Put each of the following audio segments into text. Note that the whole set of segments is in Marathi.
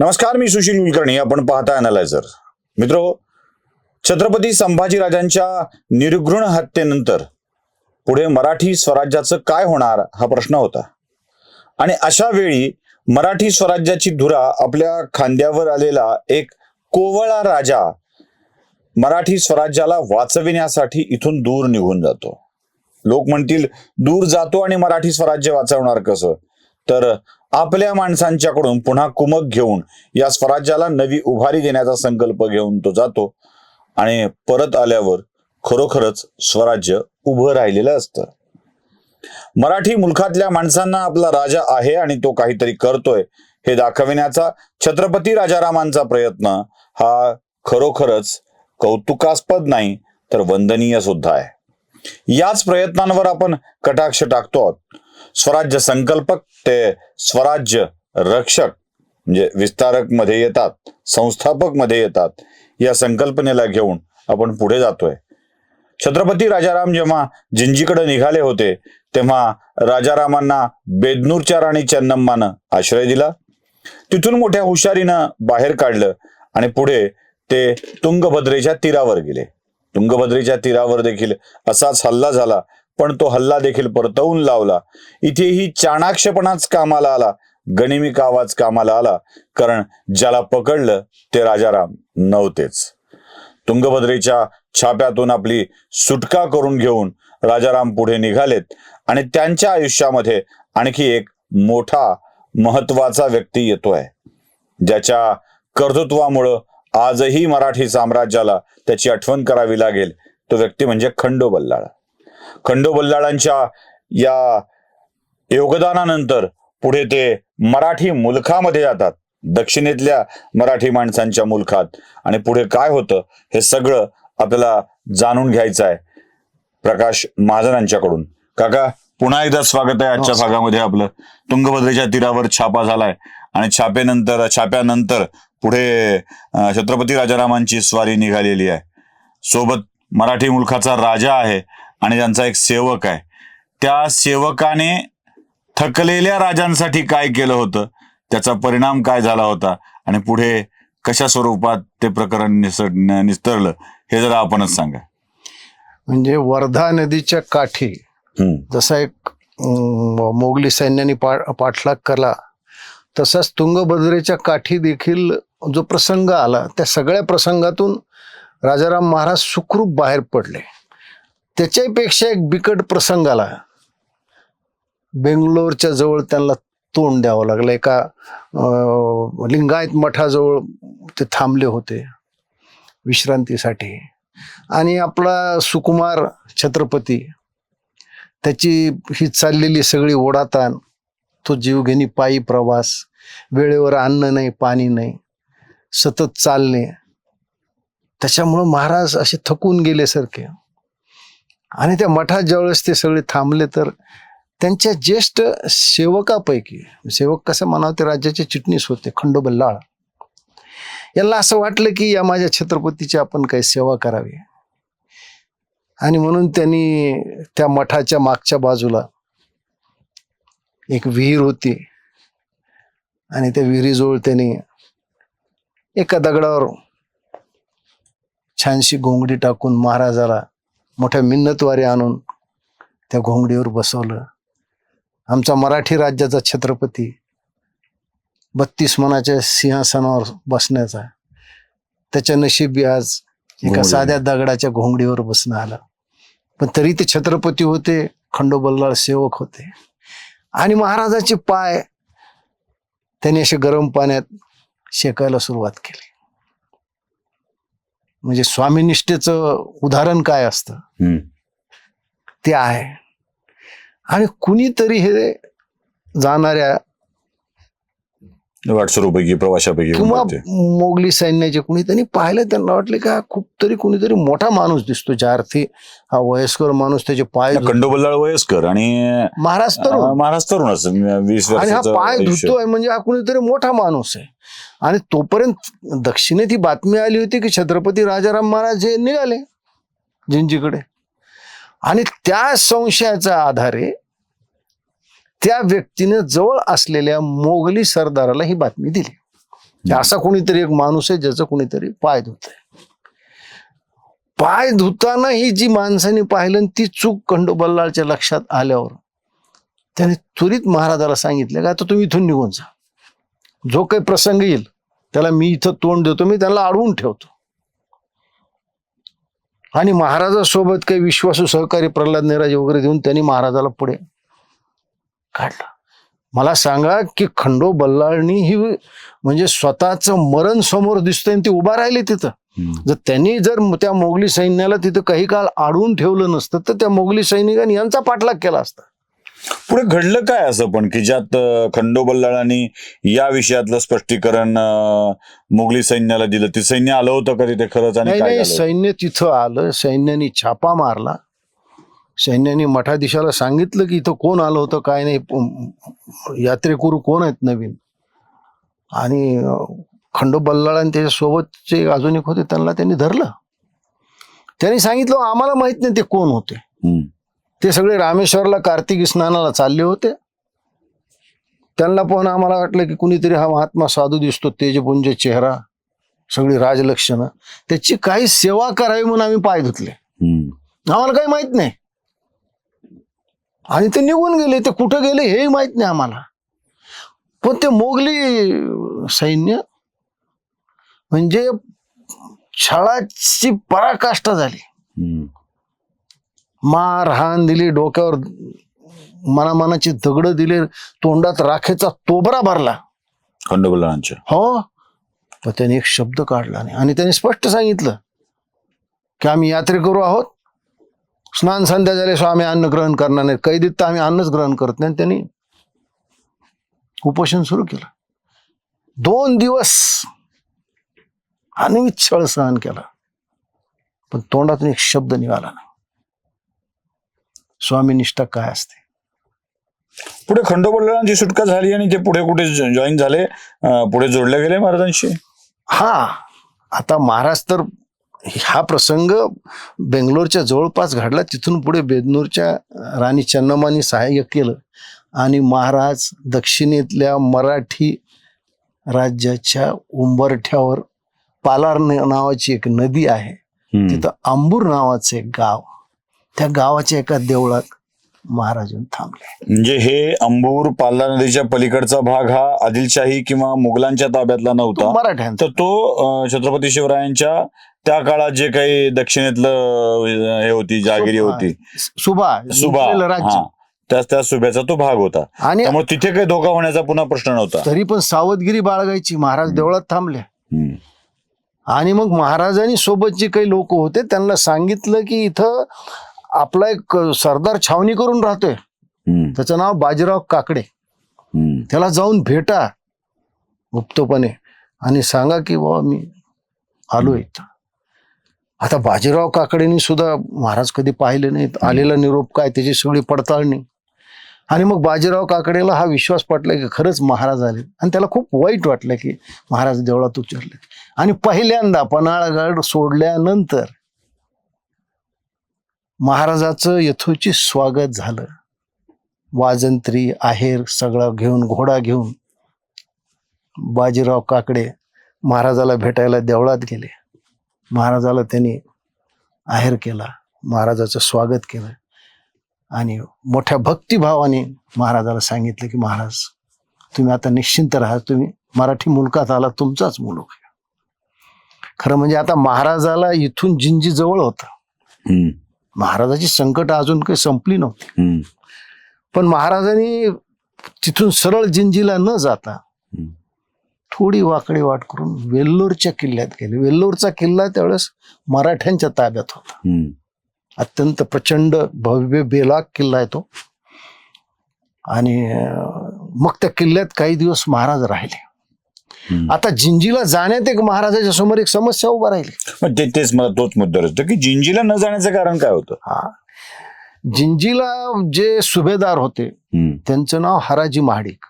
नमस्कार मी सुशील कुलकर्णी. आपण पाहता अनालायझर मित्र छत्रपती संभाजीराजांच्या निर्घृण हत्येनंतर पुढे मराठी स्वराज्याचं काय होणार हा प्रश्न होता. आणि अशा वेळी मराठी स्वराज्याची धुरा आपल्या खांद्यावर आलेला एक कोवळा राजा मराठी स्वराज्याला वाचविण्यासाठी इथून दूर निघून जातो. लोक म्हणतील दूर जातो आणि मराठी स्वराज्य वाचवणार कसं? तर आपल्या माणसांच्याकडून पुन्हा कुमक घेऊन या स्वराज्याला नवी उभारी देण्याचा संकल्प घेऊन तो जातो आणि परत आल्यावर खरोखरच स्वराज्य उभं राहिलेलं असतं. मराठी मुलखातल्या माणसांना आपला राजा आहे आणि तो काहीतरी करतोय हे दाखविण्याचा छत्रपती राजारामांचा प्रयत्न हा खरोखरच कौतुकास्पद नाही तर वंदनीय सुद्धा आहे. याच प्रयत्नांवर आपण कटाक्ष टाकतो आहोत. स्वराज्य संकल्पक ते स्वराज्य रक्षक म्हणजे विस्तारकमध्ये येतात संस्थापकमध्ये येतात या संकल्पनेला घेऊन आपण पुढे जातोय. छत्रपती राजाराम जेव्हा जिंजीकडे निघाले होते तेव्हा राजारामांना बेदनूरच्या राणी चन्नम्मानं आश्रय दिला. तिथून मोठ्या हुशारीनं बाहेर काढलं आणि पुढे ते तुंगभद्रेच्या तीरावर गेले. तुंगभद्रेच्या तीरावर देखील असाच हल्ला झाला. पण तो हल्ला देखील परतवून लावला. इथेही चाणाक्षपणाच कामाला आला. गनिमिक आवाज कामाला आला. कारण ज्याला पकडलं ते राजाराम नव्हतेच. तुंगभद्रेच्या छाप्यातून आपली सुटका करून घेऊन राजाराम पुढे निघालेत आणि त्यांच्या आयुष्यामध्ये आणखी एक मोठा महत्त्वाचा व्यक्ती येतोय. ज्याच्या कर्तृत्वामुळं आजही मराठी साम्राज्याला त्याची आठवण करावी लागेल. तो व्यक्ती म्हणजे खंडो खंडो बल्लाळांच्या या योगदानानंतर पुढे ते मराठी मुलखामध्ये जातात. दक्षिणेतल्या मराठी माणसांच्या मुलखात. आणि पुढे काय होतं हे सगळं आपल्याला जाणून घ्यायचं आहे. प्रकाश महाजनांच्याकडून. काका पुन्हा एकदा स्वागत आहे आजच्या. भागामध्ये आपलं. तुंगभद्रेच्या तीरावर छापा झालाय. आणि छापेनंतर छाप्यानंतर पुढे छत्रपती राजारामांची स्वारी निघालेली आहे. सोबत मराठी मुलखाचा राजा आहे. आणि त्यांचा एक सेवक आहे. त्या सेवकाने थकलेल्या राजांसाठी काय केलं होतं? त्याचा परिणाम काय झाला होता? आणि पुढे कशा स्वरूपात ते प्रकरण निसर निस्तरलं? हे जरा आपणच सांगा. म्हणजे वर्धा नदीच्या काठी जसा एक मोगली सैन्याने पा पाठलाग केला तसाच तुंगभद्रेच्या काठी देखील जो प्रसंग आला त्या सगळ्या प्रसंगातून राजाराम महाराज सुखरूप बाहेर पडले. त्याच्यापेक्षा एक बिकट प्रसंग आला. बेंगलोरच्या जवळ त्यांना तोंड द्यावं लागलं. एका लिंगायत मठाजवळ ते थांबले होते विश्रांतीसाठी. आणि आपला सुकुमार छत्रपती त्याची ही चाललेली सगळी ओढाताण तो जीवघेणी पायी प्रवास वेळेवर अन्न नाही पाणी नाही सतत चालणे त्याच्यामुळं महाराज असे थकून गेल्यासारखे आणि त्या मठात ज्यावेळेस ते सगळे थांबले तर त्यांच्या ज्येष्ठ सेवकापैकी सेवक कसं म्हणावं ते राज्याचे चिटणीस होते खंडोबल्लाळ यांना असं वाटलं की या माझ्या छत्रपतीची आपण काही सेवा करावी. आणि म्हणून त्यांनी त्या मठाच्या मागच्या बाजूला एक विहीर होती. आणि त्या विहिरीजवळ त्यांनी एका दगडावर छानशी घोंगडी टाकून महाराजाला मोठ्या मिन्नतवारी आणून त्या घोंगडीवर बसवलं. आमचा मराठी राज्याचा छत्रपती बत्तीस मनाच्या सिंहासनावर बसण्याचा. त्याच्या नशिबी आज एका. साध्या दगडाच्या घोंगडीवर बसणं आलं. पण तरी ते छत्रपती होते खंडोबल्लाळ सेवक होते. आणि महाराजाचे पाय त्यांनी असे गरम पाण्यात शेकायला सुरुवात केली. म्हणजे स्वामीनिष्ठेचं उदाहरण काय असतं. ते आहे आणि कुणीतरी हे जाणाऱ्या वाटसरूपैकी प्रवाशापैकी किंवा. मोगली सैन्याचे कुणी त्यांनी पाहिलं त्यांना वाटले का खूप तरी कुणीतरी मोठा माणूस दिसतो ज्या अर्थी हा वयस्कर माणूस त्याचे पाय खंडोबल्लाळ वयस्कर आणि महाराज तरुण अं, महाराज तरुणच वीस आणि हा पाय. धुतोय म्हणजे हा कुणीतरी मोठा माणूस आहे आणि तोपर्यंत दक्षिणेत ही बातमी आली होती की छत्रपती राजाराम महाराज हे निघाले जिंजीकडे आणि त्या संशयाच्या आधारे त्या व्यक्तीने जवळ असलेल्या मोगली सरदाराला ही बातमी दिली. असा कोणीतरी एक माणूस आहे ज्याचं कोणीतरी पाय धुत पाय धुताना ही जी माणसाने पाहिलं ती चूक खंडोबल्लाळच्या लक्षात आल्यावर त्याने त्वरित महाराजाला सांगितलं का आता तुम्ही इथून निघून जा. जो काही प्रसंग येईल त्याला मी इथं तोंड देतो मी त्याला अडवून ठेवतो. आणि महाराजासोबत काही विश्वासू सहकारी प्रल्हाद नेराजे वगैरे देऊन त्यांनी महाराजाला पुढे काढलं. मला सांगा की खंडो बल्लाळनी ही म्हणजे स्वतःचं मरण समोर दिसतंय आणि ते उभा राहिले तिथं. जर त्यांनी जर त्या मोगली सैन्याला तिथं काही काळ अडवून ठेवलं नसतं तर त्या मोगली सैनिकांनी यांचा पाठलाग केला असता. पुढे घडलं काय असं पण की ज्यात खंडोबल्लाळांनी या विषयातलं स्पष्टीकरण मोगली सैन्याला दिलं? ते सैन्य आलं होतं का तिथे खरंच आणि? सैन्य तिथं आलं सैन्याने छापा मारला. सैन्याने मठाधीशाला सांगितलं की इथं कोण आलं होतं काय नाही यात्रेकरू कोण आहेत नवीन? आणि खंडो बल्लाळ आणि त्याच्यासोबतचे अजून एक होते त्यांना त्यांनी धरलं. त्यांनी सांगितलं आम्हाला माहीत नाही ते कोण होते. ते सगळे रामेश्वरला कार्तिकी स्नानाला चालले होते. त्यांना पाहून आम्हाला वाटलं की कुणीतरी हा महात्मा साधू दिसतो तेजपुंज चेहरा सगळी राजलक्षणं. त्याची काही सेवा करावी म्हणून आम्ही पाय धुतले. आम्हाला काही माहीत नाही. आणि ते निघून गेले ते कुठं गेले हेही माहीत नाही आम्हाला. पण ते मोगली सैन्य म्हणजे छळाची पराकाष्ठा झाली. हम्म. मारहाण दिली डोक्यावर मनामनाची दगड दिले तोंडात राखेचा तोबरा भरला. खंडोबल्लाळांच्या हो. पण त्याने एक शब्द काढला नाही. आणि त्याने स्पष्ट सांगितलं की आम्ही यात्रेकरू आहोत. स्नान संध्या झाले सो आम्ही अन्न ग्रहण करणार नाही कैदीत तर आम्ही अन्नच ग्रहण करत नाही. आणि त्यांनी उपोषण सुरू केलं. दोन दिवस अनवित छळ सहन केला. पण तोंडातून एक शब्द निघाला नाही. स्वामी निष्ठा काय असते? पुढे खंडोबल्लाळांची सुटका झाली आणि ते पुढे कुठे जॉईन झाले? पुढे जोडले गेले महाराजांशी? हा. आता महाराज तर हा प्रसंग बेंगलोरच्या जवळपास घडला. तिथून पुढे बेदनूरच्या राणी चन्नमानी सहाय्य केलं आणि महाराज दक्षिणेतल्या मराठी राज्याच्या उंबरठ्यावर पालार नावाची एक नदी आहे. तिथं आंबूर नावाचं एक गाव. त्या गावाच्या एका देवळात महाराज थांबले. म्हणजे हे अंबूर पाल्ला नदीच्या पलीकडचा भाग हा आदिलशाही किंवा मुघलांच्या ताब्यातला नव्हता. मराठ्यांचा. तर तो छत्रपती शिवरायांच्या त्या काळात जे काही दक्षिणेतलं हे होती जागिरी होती. सुभा सुभा जिंकलेलं राज्य. हा त्या त्या सुभ्याचा तो भाग होता. आणि त्यामुळे तिथे काही धोका होण्याचा पुन्हा प्रश्न नव्हता. तरी पण सावधगिरी बाळगायची महाराज देवळात थांबले. हम्म. आणि मग महाराजांनी सोबत जे काही लोक होते त्यांना सांगितलं की इथं आपला एक सरदार छावणी करून राहतोय. हम्म. त्याचं नाव बाजीराव काकडे. हम्म. त्याला जाऊन भेटा गुप्तपणे. आणि सांगा की बाबा मी आलो इथं. आता बाजीराव काकडेनी सुद्धा महाराज कधी पाहिले नाहीत. आलेला निरोप काय? त्याची सगळी पडताळणी आणि मग बाजीराव काकडेला हा विश्वास पटला की खरंच महाराज आले. आणि त्याला खूप वाईट वाटलं की महाराज देवळात उचलले आणि पहिल्यांदा पन्हाळगड सोडल्यानंतर महाराजाचं यथोचित स्वागत झालं. वाजंत्री आहेर सगळं घेऊन घोडा घेऊन बाजीराव काकडे महाराजाला भेटायला देवळात गेले. महाराजाला त्यांनी आहेर केला महाराजाचं स्वागत केलं आणि मोठ्या भक्तिभावाने महाराजाला सांगितलं की महाराज तुम्ही आता निश्चिंत राहा तुम्ही मराठी मुलकात आला तुमचाच मुलूक आहे खरं म्हणजे आता महाराजाला इथून जिंजी जवळ होतं. महाराजाची संकट अजून काही संपली नव्हती. पण महाराजांनी तिथून सरळ जिंजीला न जाता. थोडी वाकडी वाट करून वेल्लोरच्या किल्ल्यात गेले. वेल्लोरचा किल्ला त्यावेळेस मराठ्यांच्या ताब्यात होता. अत्यंत प्रचंड भव्य बेलाग किल्ला आहे तो. आणि मग त्या किल्ल्यात काही दिवस महाराज राहिले. आता जिंजीला जाण्यात एक महाराजाच्या समोर एक समस्या उभा राहिली. तेच मला तोच मुद्दा होतो की जिंजीला न जाण्याचं कारण काय होतं? हा. जिंजीला जे सुभेदार होते. त्यांचं नाव हराजी महाडिक.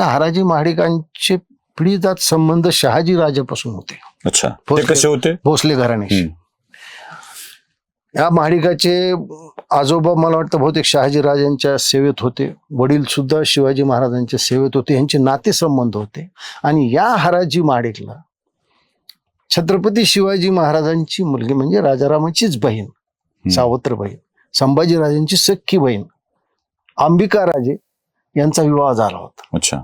हराजी महाडिकांचे पिढीजात संबंध शहाजी राजापासून होते. अच्छा. ते कसे होते? भोसले घराण्याशी. या महाडिकाचे आजोबा मला वाटतं बहुतेक शहाजीराजांच्या सेवेत होते. वडील सुद्धा शिवाजी महाराजांच्या सेवेत होते. यांचे नातेसंबंध होते. आणि या हराजी महाडिकला छत्रपती शिवाजी महाराजांची मुलगी म्हणजे राजारामाचीच बहीण सावत्र बहीण संभाजीराजांची सख्खी बहीण अंबिका राजे यांचा विवाह झाला होता. अच्छा.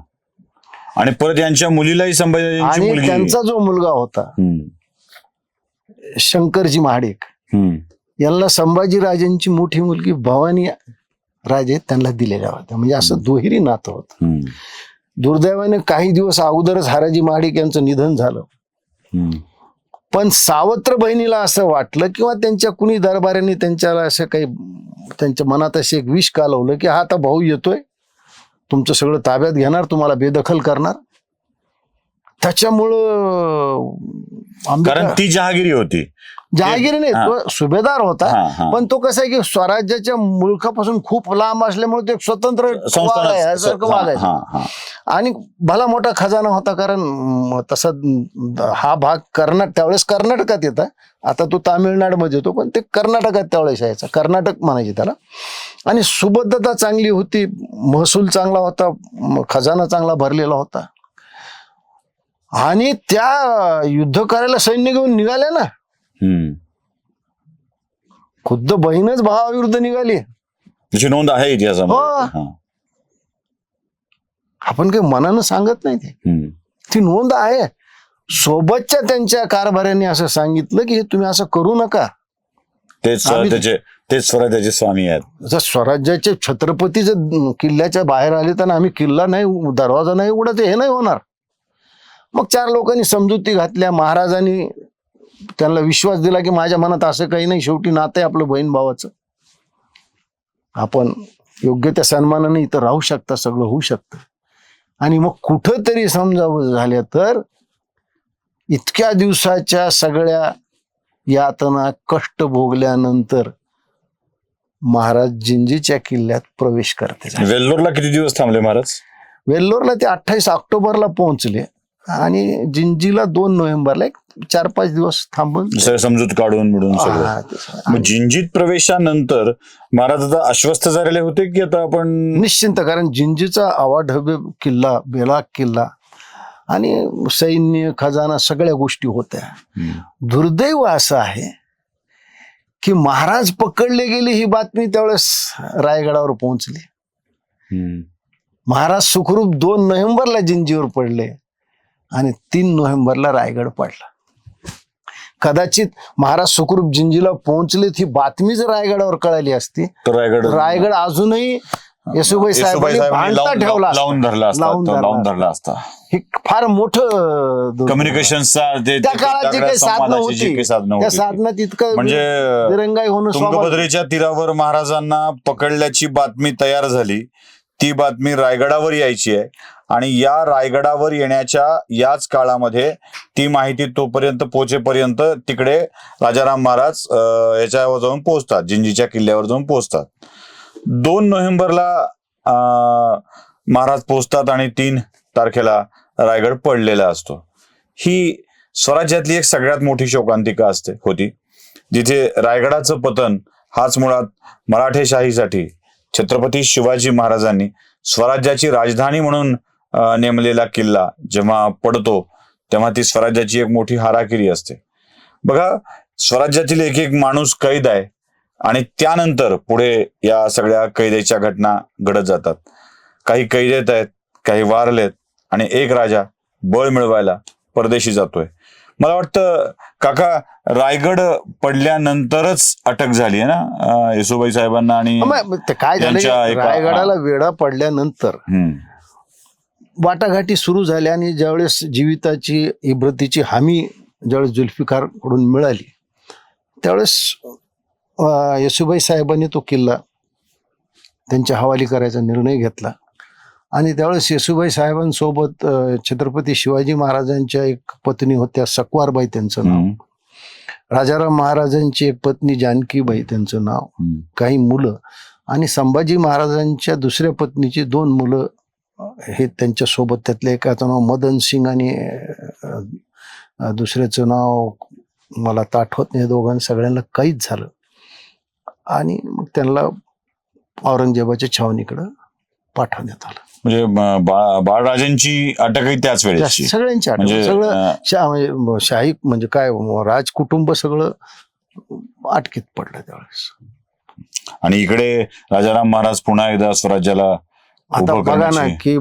आणि परत यांच्या मुलीलाही संभाजी आणि त्यांचा जो मुलगा होता शंकरजी महाडिक यांना संभाजीराजांची मोठी मुलगी भवानी राजे त्यांना दिलेल्या होत्या. म्हणजे असं दुहेरी नातं होतं. दुर्दैवाने काही दिवस अगोदरच हाराजी महाडिक यांचं निधन झालं. पण सावत्र बहिणीला असं वाटलं किंवा त्यांच्या कुणी दरबाऱ्यांनी त्यांच्याला असं काही त्यांच्या मनात असे एक विष कालवलं की हा आता भाऊ येतोय तुमचं सगळं ताब्यात घेणार तुम्हाला बेदखल करणार. त्याच्यामुळं कारण ती जहागिरी होती. जहागिरी नाही. तो सुभेदार होता. पण तो कसं आहे की स्वराज्याच्या मुलखापासून खूप लांब असल्यामुळे ते एक स्वतंत्र वागायचं. आणि भला मोठा खजाना होता कारण तसा हा भाग कर्नाटक त्यावेळेस कर्नाटकात येता आता तो तामिळनाडूमध्ये येतो पण ते कर्नाटकात त्यावेळेस यायचा कर्नाटक म्हणायचे त्याला आणि सुबद्धता चांगली होती महसूल चांगला होता खजाना चांगला भरलेला होता आणि त्या युद्ध करायला सैन्य घेऊन निघाले ना हम्म. खुद्द बहीणच भावाविरुद्ध निघाली त्याची नोंद आहे इतिहासामध्ये हो. हा. आपण काही मनानं सांगत नाही ते हम्म. ती नोंद आहे सोबतच्या त्यांच्या कारभाऱ्यांनी असं सांगितलं की हे तुम्ही असं करू नका तेच आम्ही- त्याचे तेच स्वराज्याचे स्वामी आहेत जर स्वराज्याचे छत्रपती जर किल्ल्याच्या बाहेर आले तर आम्ही किल्ला नाही दरवाजा नाही उघडत हे नाही होणार मग चार लोकांनी समजुती घातल्या महाराजांनी त्यांना विश्वास दिला की माझ्या मनात असं काही नाही. शेवटी नातं आहे आपलं बहीण भावाचं. आपण योग्य त्या सन्मानाने इथं राहू शकता सगळं होऊ शकतं. आणि मग कुठंतरी समजावं झाल्या तर इतक्या दिवसाच्या सगळ्या यातना कष्ट भोगल्यानंतर महाराज जिंजीच्या किल्ल्यात प्रवेश करते. वेल्लोरला किती दिवस थांबले महाराज? वेल्लोरला ते अठ्ठावीस ऑक्टोबरला पोहोचले. आणि जिंजीला दोन नोव्हेंबरला एक चार पाच दिवस थांबून समजूत काढून मिळून सगळं. हा, ते- मग जिंजीत प्रवेशानंतर महाराज आता आश्वस्त झालेले होते की आता आपण निश्चिंत कारण जिंजीचा आवाढव्य किल्ला बेलाग किल्ला आणि सैन्य खजाना सगळ्या गोष्टी होत्या. दुर्दैव असं आहे की महाराज पकडले गेले ही बातमी त्यावेळेस रायगडावर पोहोचली. हम्म. महाराज सुखरूप दोन नोव्हेंबरला जिंजीवर पडले. आणि तीन नोव्हेंबरला रायगड पडला कदाचित महाराज सुखरूप जिंजीला पोहोचलेत ही बातमी जर रायगडावर कळाली असती तर रायगड रायगड अजूनही येसुबाई लावून- ठेवला. लावून धरला असता लावून तो धरला असता. हे फार मोठं. कम्युनिकेशनचा ते त्या ते- काळात जी काही साधनं होती त्या ती. साधनात इतकं म्हणजे दिरंगाई होणं तुंगभद्रेच्या तीरावर महाराजांना पकडल्याची बातमी तयार झाली ती बातमी रायगडावर यायची आहे आणि या रायगडावर येण्याच्या याच काळामध्ये ती माहिती तोपर्यंत पोहोचेपर्यंत तिकडे राजाराम महाराज अं, याच्यावर जाऊन पोहोचतात जिंजीच्या किल्ल्यावर जाऊन पोहोचतात. दोन नोव्हेंबरला अं, महाराज पोहोचतात आणि तीन तारखेला रायगड पडलेला असतो. ही स्वराज्यातली एक सगळ्यात मोठी शोकांतिका असते होती. जिथे रायगडाचं पतन हाच मुळात मराठेशाहीसाठी छत्रपती शिवाजी महाराजांनी स्वराज्याची राजधानी म्हणून नेमलेला किल्ला जेव्हा पडतो तेव्हा ती स्वराज्याची एक मोठी हाराकिरी असते. बघा स्वराज्यातील एक एक माणूस कैद आहे आणि त्यानंतर पुढे या सगळ्या कैदेच्या घटना घडत जातात. काही कैदेत आहेत काही वारलेत आणि एक राजा बळ मिळवायला परदेशी जातोय. मला वाटतं काका रायगड पडल्यानंतरच अटक झाली आहे ना? येसुबाई साहेबांना आणि काय झालं? रायगडाला वेढा पडल्यानंतर वाटाघाटी सुरू झाल्या आणि ज्यावेळेस जीविताची इब्रतीची हमी ज्यावेळेस जुल्फिकारकडून मिळाली त्यावेळेस येसुबाई साहेबांनी तो किल्ला त्यांच्या हवाली करायचा निर्णय घेतला. आणि त्यावेळेस येसुबाई साहेबांसोबत छत्रपती शिवाजी महाराजांच्या एक पत्नी होत्या सकवारबाई त्यांचं नाव. राजाराम महाराजांची एक पत्नी जानकीबाई त्यांचं नाव. काही मुलं. आणि संभाजी महाराजांच्या दुसऱ्या पत्नीची दोन मुलं हे त्यांच्यासोबत त्यातल्या एकाचं नाव मदन सिंग आणि दुसऱ्याचं नाव मला तर आठवत नाही. दोघांना सगळ्यांना काहीच झालं. आणि मग त्यांना औरंगजेबाच्या छावणीकडं पाठवण्यात आलं. म्हणजे बाळराजांची अटकही त्याच वेळेची सगळ्यांची आठवण. म्हणजे सगळं म्हणजे शाही म्हणजे काय राज कुटुंब सगळं अटकेत पडलं त्यावेळेस. आणि इकडे राजाराम महाराज पुन्हा एकदा स्वराज्याला आता बघा ना की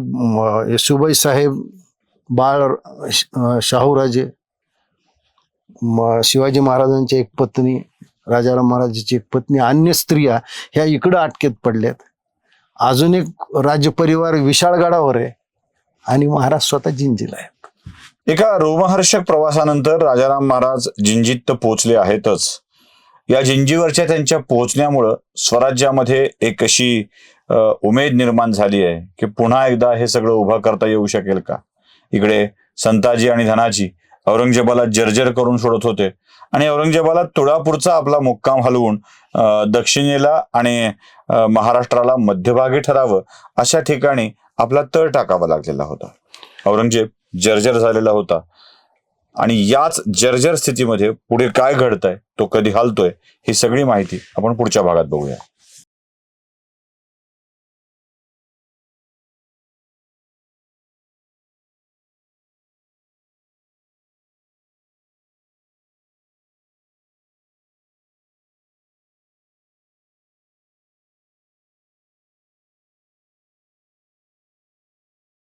येसुबाई साहेब बाळ शाहूराजे शिवाजी महाराजांची एक पत्नी राजाराम महाराजांची एक पत्नी अन्य स्त्रिया ह्या इकडं अटकेत पडल्यात. अजून एक राज्य परिवार विशाळगडावर आहे आणि महाराज स्वतः जिंजीला आहेत. एका रोमहर्षक प्रवासानंतर राजाराम महाराज जिंजीत तर पोहोचले आहेतच. या जिंजीवरच्या त्यांच्या पोहोचण्यामुळं स्वराज्यामध्ये एक अशी उमेद निर्माण झाली आहे की पुन्हा एकदा हे सगळं उभं करता येऊ शकेल का? इकडे संताजी आणि धनाजी औरंगजेबाला जर्जर करून सोडत होते आणि औरंगजेबाला तुळापूरचा आपला मुक्काम हलवून दक्षिणेला आणि महाराष्ट्राला मध्यभागी ठरावं अशा ठिकाणी आपला तळ टाकावा लागलेला होता. औरंगजेब जर्जर झालेला होता आणि याच जर्जर स्थितीमध्ये पुढे काय घडतंय तो कधी हलतोय ही सगळी माहिती आपण पुढच्या भागात बघूया.